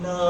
no.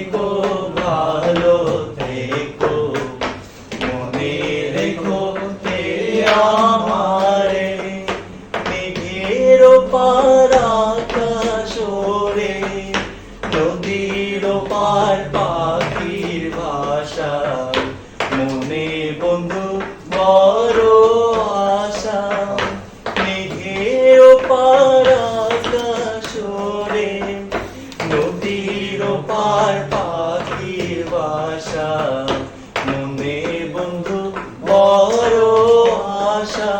থেকো ভালো থেকো মনে রেখো হে আমারে মেঘের পার আকাশ ওরে নদীর পার পাখির মনে বন্ধু, বড় আশা।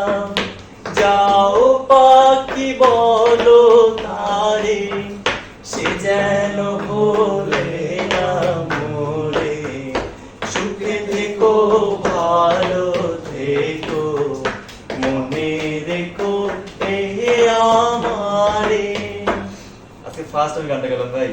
যাও পাখি, বলো তারে, সে যেন বলে না মোরে। সুখে থেকো, ভালো থেকো, মনে রেখো এ আমারে। আজকে ফার্স্ট আমি গানটা গেলাম ভাই